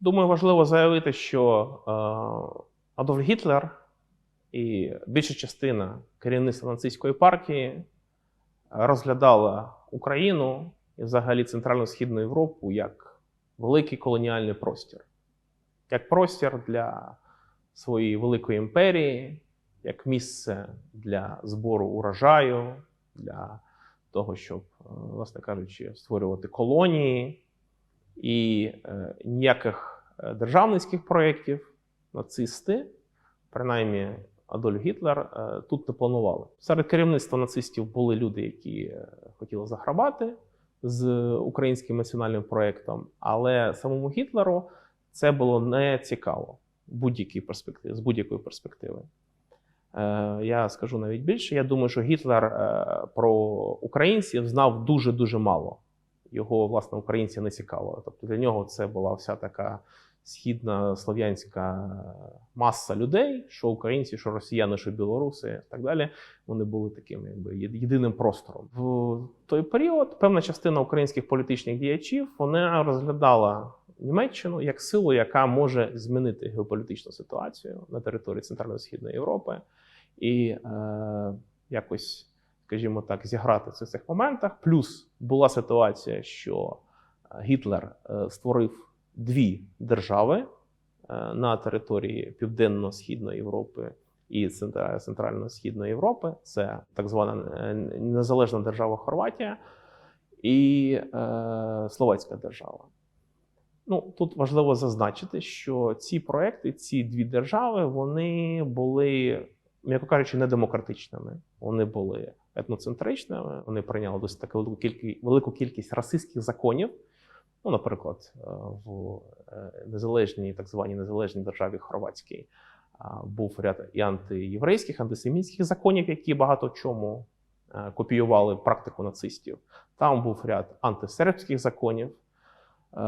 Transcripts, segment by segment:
Думаю, важливо заявити, що е, Адольф Гітлер і більша частина керівництва нацистської партії розглядала Україну і взагалі Центрально-Східну Європу як великий колоніальний простір, як простір для своєї великої імперії, як місце для збору урожаю, для того, щоб, е, власне кажучи, створювати колонії. І е, ніяких е, державницьких проєктів нацисти, принаймні Адольф Гітлер, тут не планували. Серед керівництва нацистів були люди, які хотіли заграбати з українським національним проєктом, але самому Гітлеру це було не цікаво будь-якій перспективи, з будь-якої перспективи. Е, Я скажу навіть більше. Я думаю, що Гітлер е, про українців знав дуже дуже мало його власне українці не цікавили. Тобто для нього це була вся така східна слов'янська маса людей, що українці, що росіяни, що білоруси, і так далі. Вони були таким якби єдиним простором. В той період певна частина українських політичних діячів вона розглядала Німеччину як силу, яка може змінити геополітичну ситуацію на території Центрально-Східної Європи і е, якось скажімо так, зіграти в цих моментах. Плюс була ситуація, що е, Гітлер е, створив дві держави е, на території Південно-Східної Європи і Центра- Центрально-Східної Європи. Це так звана незалежна держава Хорватія і е, Словацька держава. Ну, тут важливо зазначити, що ці проекти, ці дві держави, вони були, м'яко кажучи, недемократичними. Вони були етноцентричними. Вони прийняли досить таку велику кількість, велику кількість расистських законів. Ну, наприклад, е, в е, незалежній, так званій незалежній державі Хорватській був ряд і антиєврейських, антисемітських законів, які багато чому е, копіювали практику нацистів. Там був ряд антисербських законів. Е,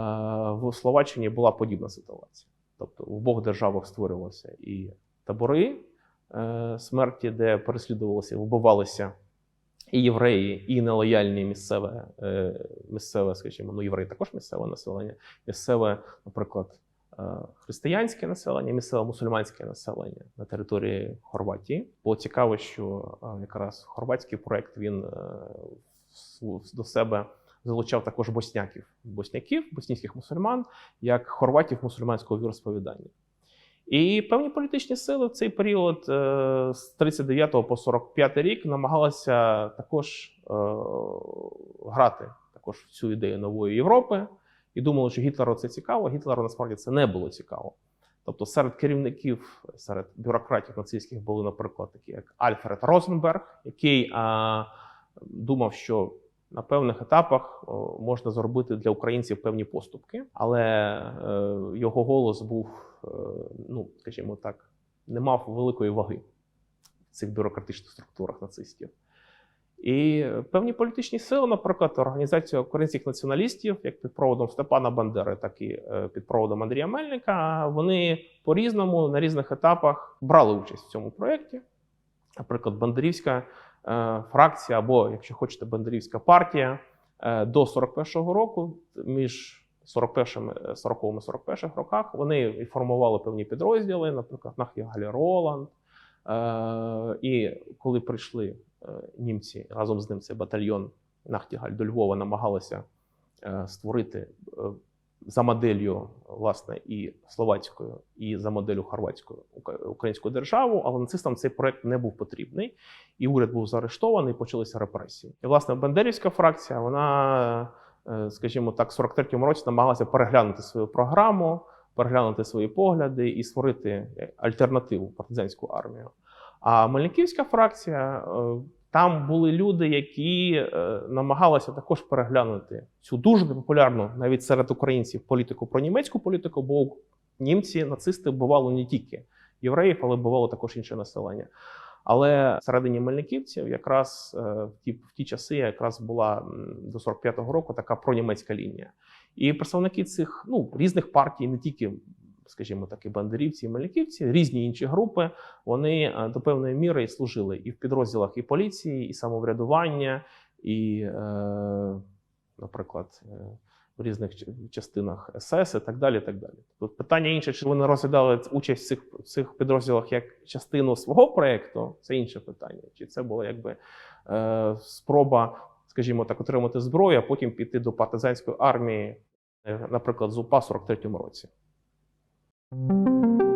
В Словаччині була подібна ситуація. Тобто в обох державах створювалися і табори е, смерті, де переслідувалися, вбивалися і євреї, і нелояльні місцеве, е, місцеве, скажімо, ну євреї також місцеве населення, місцеве, наприклад, християнське населення, місцеве мусульманське населення на території Хорватії. Було цікаво, що якраз хорватський проект він до себе залучав також босняків, босняків, боснійських мусульман, як хорватів мусульманського віросповідання. І певні політичні сили в цей період е, з 39 по 45 рік намагалися також е, грати також в цю ідею нової Європи і думали, що Гітлеру це цікаво. Гітлеру насправді це не було цікаво. Тобто серед керівників, серед бюрократів нацистських були, наприклад, такі як Альфред Розенберг, який а, думав, що на певних етапах можна зробити для українців певні поступки, але е, його голос був, е, ну скажімо так, не мав великої ваги в цих бюрократичних структурах нацистів. І певні політичні сили, наприклад, організація українських націоналістів, як під проводом Степана Бандери, так і е, під проводом Андрія Мельника, вони по-різному на різних етапах брали участь в цьому проєкті. Наприклад, Бандерівська фракція, або, якщо хочете, Бандерівська партія е, до 41-го року, між 41 40 41 роках, вони формували певні підрозділи, наприклад, Нахтігалі Роланд. Е, І коли прийшли е, німці разом з ним цей батальйон Нахтігаль до Львова, намагалися е, створити е, за моделлю власне і словацькою, і за моделлю хорватською українську державу, але нацистам цей проект не був потрібний, і уряд був заарештований, почалися репресії. І власне Бандерівська фракція, вона, е, скажімо так, в 43-му році намагалася переглянути свою програму, переглянути свої погляди і створити е, альтернативу партизанську армію. А Мельниківська фракція е, там були люди, які е, намагалися також переглянути цю дуже непопулярну навіть серед українців політику про німецьку політику, бо німці, нацисти вбивали не тільки євреїв, але вбивали також інше населення. Але всередині мельниківців, якраз е, в ті, в ті часи, якраз була до 45-го року така пронімецька лінія. І представники цих ну, різних партій, не тільки, скажімо так, і бандерівці, і мельниківці, різні інші групи, вони е, до певної міри служили і в підрозділах і поліції, і самоврядування, і е, наприклад, е, в різних частинах СС і так далі. так далі. Тут питання інше, чи вони розглядали участь в цих, в цих підрозділах як частину свого проєкту, це інше питання. Чи це була якби е, спроба, скажімо так, отримати зброю, а потім піти до партизанської армії, наприклад, з УПА в 43-му році. Música